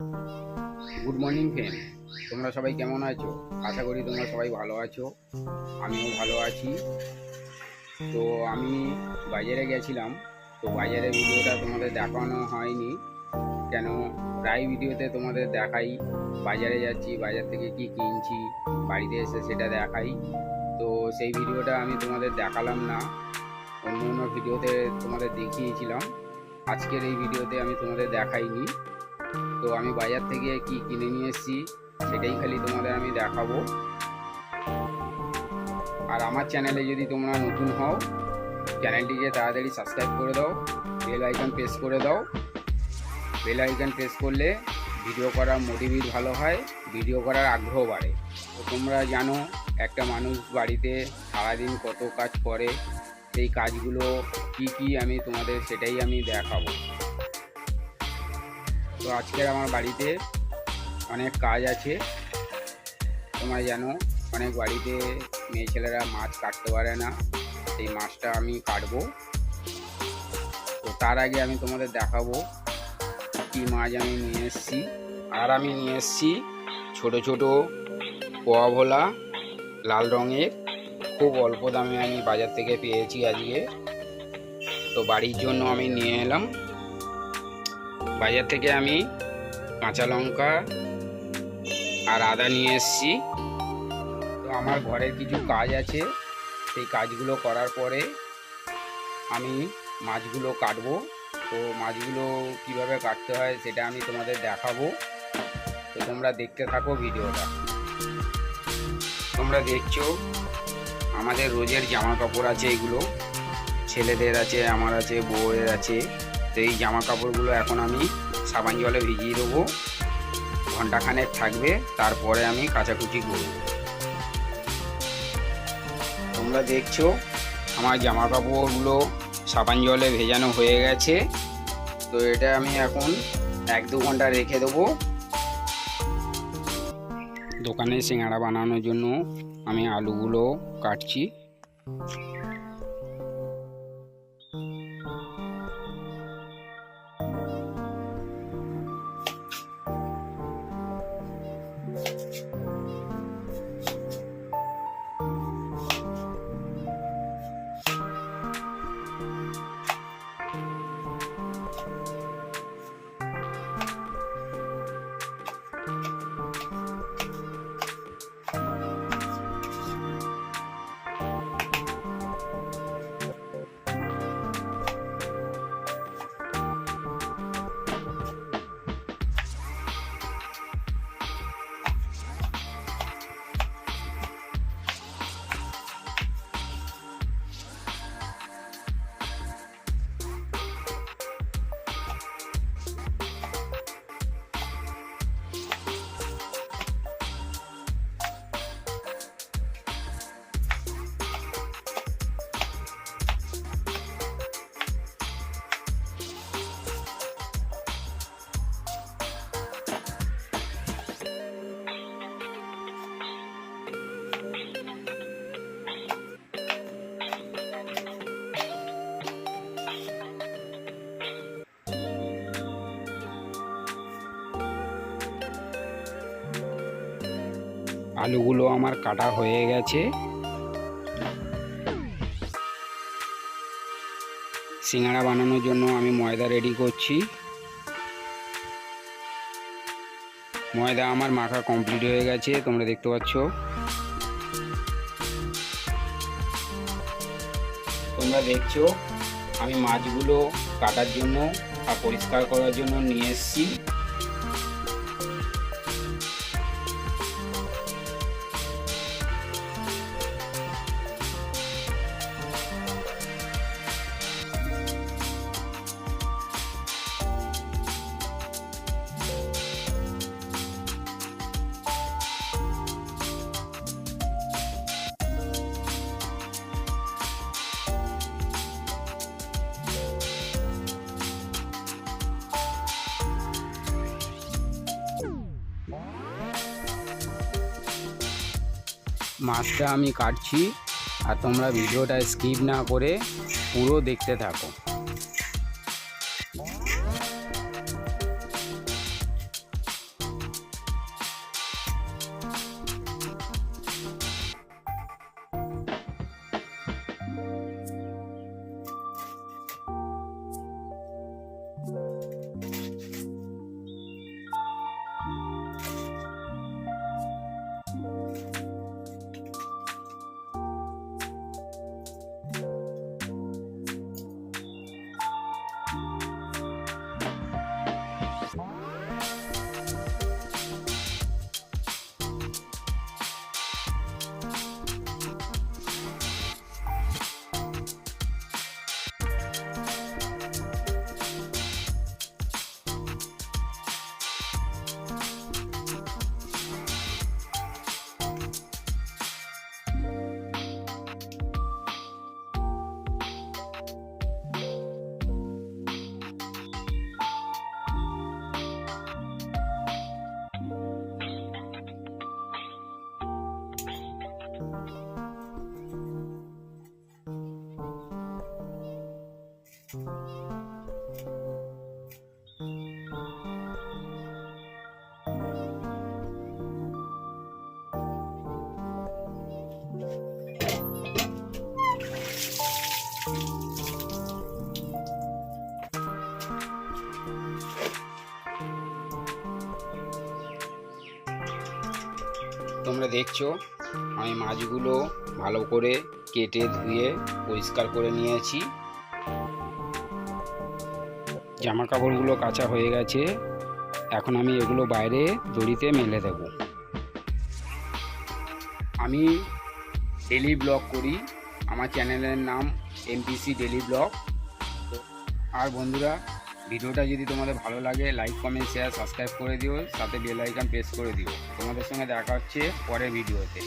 Good morning friend তোমরা সবাই কেমন আছো? আশা করি তোমরা সবাই ভালো আছো। আমিও ভালো আছি। তো আমি বাজারে গেছিলাম। তো বাজারের ভিডিওটা তোমাদের দেখানো হয়নি। কেন? প্রায় ভিডিওতে তোমাদের দেখাই বাজারে যাচ্ছি, বাজার থেকে কি কিনছি, বাড়িতে এসে সেটা দেখাই। তো সেই ভিডিওটা আমি তোমাদের দেখালাম না। অন্য অন্য ভিডিওতে তোমাদের দেখিয়েছিলাম। আজকের এই ভিডিওতে আমি তোমাদের দেখাইনি। তো আমি বাজার থেকে কি কিনে নিয়ে এসেছি, সেটাই খালি তোমাদের আমি দেখাবো। আর আমার চ্যানেলে যদি তোমরা নতুন হও, চ্যানেলটিকে তাড়াতাড়ি সাবস্ক্রাইব করে দাও বেল আইকন প্রেস করে দাও। বেল আইকন প্রেস করলে ভিডিও করার মোটিভেট ভালো হয় ভিডিও করার আগ্রহ বাড়ে। তো তোমরা জানো, একটা মানুষ বাড়িতে সারাদিন কত কাজ করে, সেই কাজগুলো কি কি আমি তোমাদের সেটাই আমি দেখাবো। তো আজকের আমার বাড়িতে অনেক কাজ আছে। তোমরা জানো, অনেক বাড়িতে মেয়ে ছেলেরা মাছ কাটতে পারে না। সেই মাছটা আমি কাটবো। তো তার আগে আমি তোমাদের দেখাবো কী মাছ আমি নিয়ে এসেছি। আর আমি নিয়ে এসেছি ছোট ছোট পোয়া ভোলা, লাল রঙের। খুব অল্প দামে আমি বাজার থেকে পেয়েছি আজকে। তো বাড়ির জন্য আমি নিয়ে এলাম। বাজার থেকে আমি কাঁচা লঙ্কা আর আদা নিয়ে এসেছি। তো আমার ঘরের কিছু কাজ আছে। সেই কাজগুলো করার পরে আমি মাছগুলো কাটবো। তো মাছগুলো কীভাবে কাটতে হয় সেটা আমি তোমাদের দেখাবো। তো তোমরা দেখতে থাকো ভিডিওটা। তোমরা দেখছ, আমাদের রোজের জামা কাপড় আছে এগুলো। ছেলেদের আছে, আমার আছে, বউয়ের আছে। তো এই জামা কাপড়গুলো এখন আমি সাবান জলে ভিজিয়ে দেবো। ঘন্টাখানেক থাকবে, তারপরে আমি কাচাকুচি করব। তোমরা দেখছ, আমার জামা কাপড়গুলো সাবান জলে ভেজানো হয়ে গেছে। তো এটা আমি এখন এক দু ঘণ্টা রেখে দেবো। দোকানে সিঙ্গাড়া বানানোর জন্য আমি আলুগুলো কাটছি। আলুগুলো আমার কাটা হয়ে গেছে। সিঙ্গাড়া বানানোর জন্য আমি ময়দা রেডি করছি। ময়দা আমার মাখা কমপ্লিট হয়ে গেছে, তোমরা দেখতে পাচ্ছ। তোমরা দেখছ, আমি মাছগুলো কাটার জন্য আর পরিষ্কার করার জন্য নিয়ে এসেছি। মাছটা আমি কাটছি আর তোমরা ভিডিওটা স্কিপ না করে পুরো দেখতে থাকো। তোমরা দেখছ, আমি মাছগুলো ভালো করে কেটে ধুয়ে পরিষ্কার করে নিয়েছি। জামা কাপড়গুলো কাঁচা হয়ে গেছে। এখন আমি এগুলো বাইরে দড়িতে মেলে দেব। আমি ডেলি ব্লগ করি। আমার চ্যানেলের নাম এমপিসি ডেলি ব্লগ। আর বন্ধুরা ভিডিওটা যদি তোমাদের ভালো লাগে লাইক কমেন্ট শেয়ার সাবস্ক্রাইব করে দিও, সাথে বেল আইকন প্রেস করে দিও। তোমাদের সঙ্গে দেখা হচ্ছে পরের ভিডিওতে।